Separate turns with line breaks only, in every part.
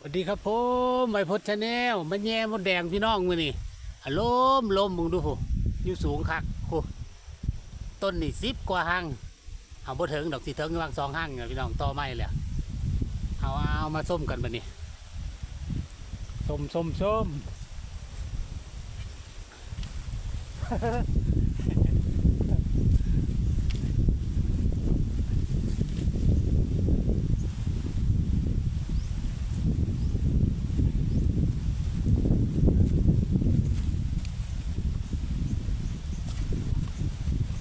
สวัสดีครับผมไมพดชาแนลมาแย่มดแดงพี่น้องมือนี่อะลมลมมึงดูผู้อยู่สูงคักโอ้ต้นนี่สิบกว่าหังเอาบ่ถึงดอกสิถึงวางสองหังเนี่ยพี่น้องต่อไม้เลยเอาเอามาส้มกันบัดนี้ส้มส้มส้ม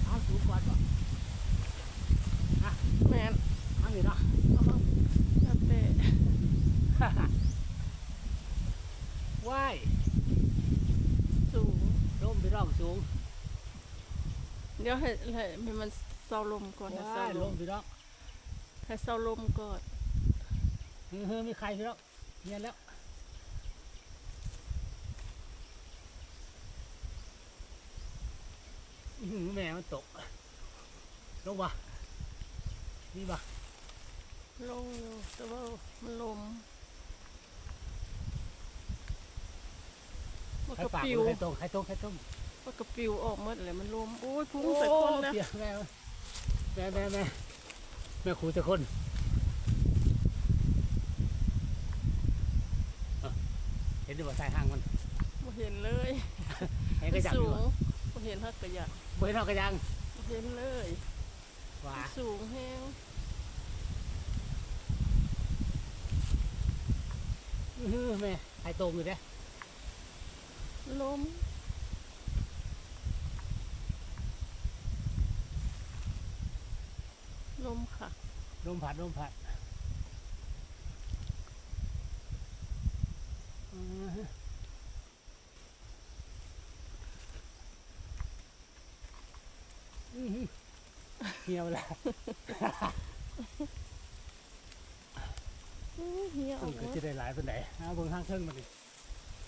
เอาสูงกว่าก่อน
แม่น
เอาอยู่เนาะ
แล้วแต่
ว้าย
สูง
ร่มพี่น้องสูง
เดี๋ยวให้ให้ให้มันเศร้าลมก่อนให้เศร้า
ว้าย
ล
ร่
ม
มพี่น้อง
ให้เศร้าลมก่อน
เฮ้ยเฮ้ยมีใครพี่น้องเงียบแล้วอื้อหือแม่มันตกลงวะนี่วะ
ลงอยู่แต่ว่ามันลม มัน
ใคร
ก็
ปาก
ปิว
ใครตรงใครตรงใครตรง
มันก็ปิวออกหมดเลยมันลมโอ้ยพุ่งใส่คนนะ
โอ้เสียแม่แม่แม่แม่แม่ครูจะคนเอ้าเห็นดูว่าสายห่างมัน
บ่เห็นเลย
เห็นกระจัง
สู
อยู่
ง
วะ
บ่เห็นฮักกระยะ
บ่เห็นเอากระยัง
บ่เห็นเลย
ว้า
สูงแห้ง
อื้อหือแม่ใครตรงอยู่เด้
ลมลมค่ะ
ลมพัดลมพัดอื้อหืออื้อหือเหี่ยวแล้ว
อู้เหี่ยวอ
มั
อนกห
ก็
มด
จะได้หลายปานไหนเอาเบิ่งห้างเครื่องมาดิ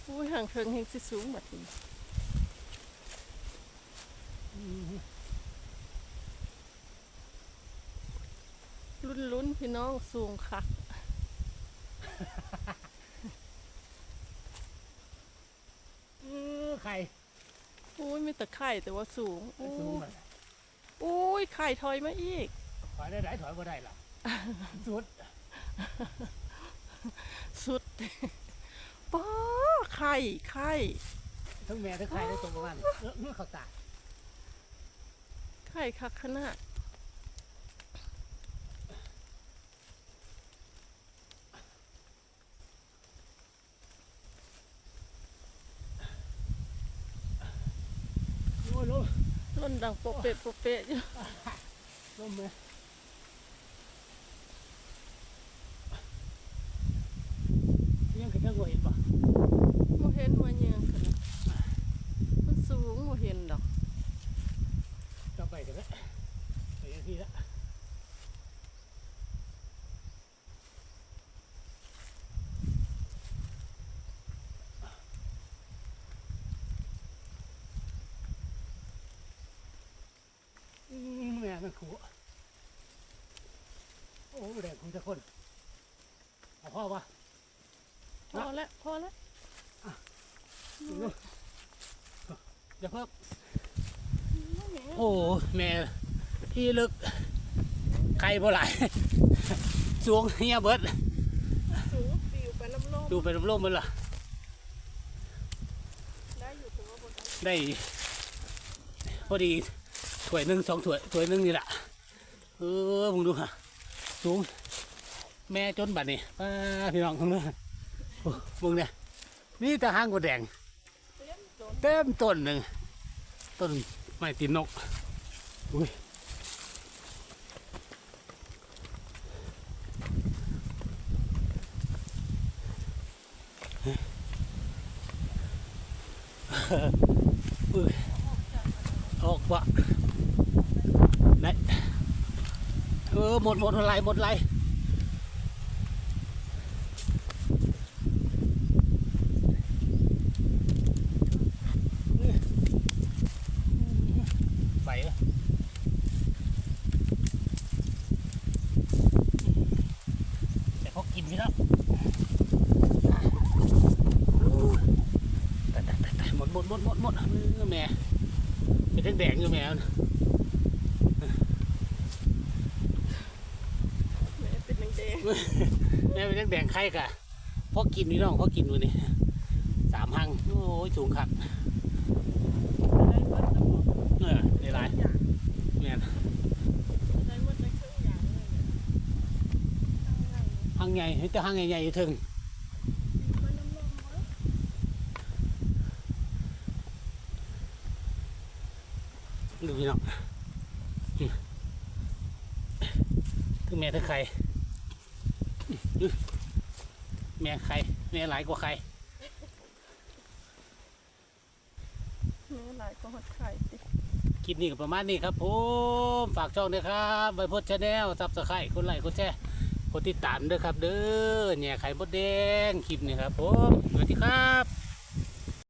อุ้ยห่างเทิงแห่งสิสูงบัดนี้
อื้อหือ
ลุ้นลุ้นๆพี่น้องสูงค่ะ
อื้อไข่
อุ้ยมีแต่ไข่แต่ว่าสูงอุ้
สูง
ย
มัน
อุ้ยไข่ถอยมาอีก
ถอยได้ไหนถอยบ่ได้ล่ะ สุด
สุดป้า ไข่ไข่
ทั้งแม่ทั้งไข่ได้ตรงประมาณเออเขาตาย
ไข่คักขนาด
โอ้ยลม
ล้นดังโปะเปะโปะเปะอยู่
ลมไหมยังขึ้นเทิงบ่เห็นป่ะ
โมเห็นว่าเยืองขนาดมันสูงโมเห็นดอก
ต่อไปกันแล้วไปยัง ที่ละอืมแม่มันขู่โอ้แดงคงจะคนเอาพ่อปะ
พอแล้วพอแล้ว
อย่าเพิ่มโอ้แม่ พี่ลึกไข่บ่หลายสวงเฮียเบิด
สูงปิวไปน้ำลม
ดูไปร่มๆมันล่ะ
ได้อยู่ถือว่าบนได้
ได้พอดีถ้วยหนึ่งสองถ้วยถ้วยหนึ่งนี่แหละเออมึงดูฮะสูง แม่จนบัดนี่ป้าพี่น้องของเนื้อโอ้มึงเนี่ยนี่แต่ห้างกว่าแดง
เต็มจน
เต็มต้นหนึ่งต้นไม้ตีนนกอุ้ย ออกวะไหนเออหมดหมดอะไรหมดอะไรไปเหรอแต่เขากินพี่แล้ว หมดหมดหมดเออแม่เป็นแดงๆอยู่แม่น่ะ
แม่เป็นแดง
แม่เป็นแดงๆไข่กะพอกินพี่น้องพอกินวันนี้สามหังโอ้ยสูงขัด
ๆได้หมดแล้วบอก
เออได้หลาย
อย่าง
แม่น
ได้หมดได้ครึ่งอย่างเลยเนี่ยทางไหน
หังใหญ่เฮ้ยแต่หังใหญ่ๆอยู่ถึง
มันน้ำลงหมด
ดูพี่น้องอืมถึงแม่ถึงไข่อื้อแม่ไข่แม่หลายกว่าไข่
เนื้อหลายก็หดไข่ติ
คลิปนี้ก็ประมาณนี้ครับผมฝากช่องด้วยครับไวโพสชาแนลซับสไครต์คนไลค์คนแชร์คนติดตามด้วยครับ เด้อเนี่ยไข่มดแดงคลิปนี้ครับผมสวัสดีครับ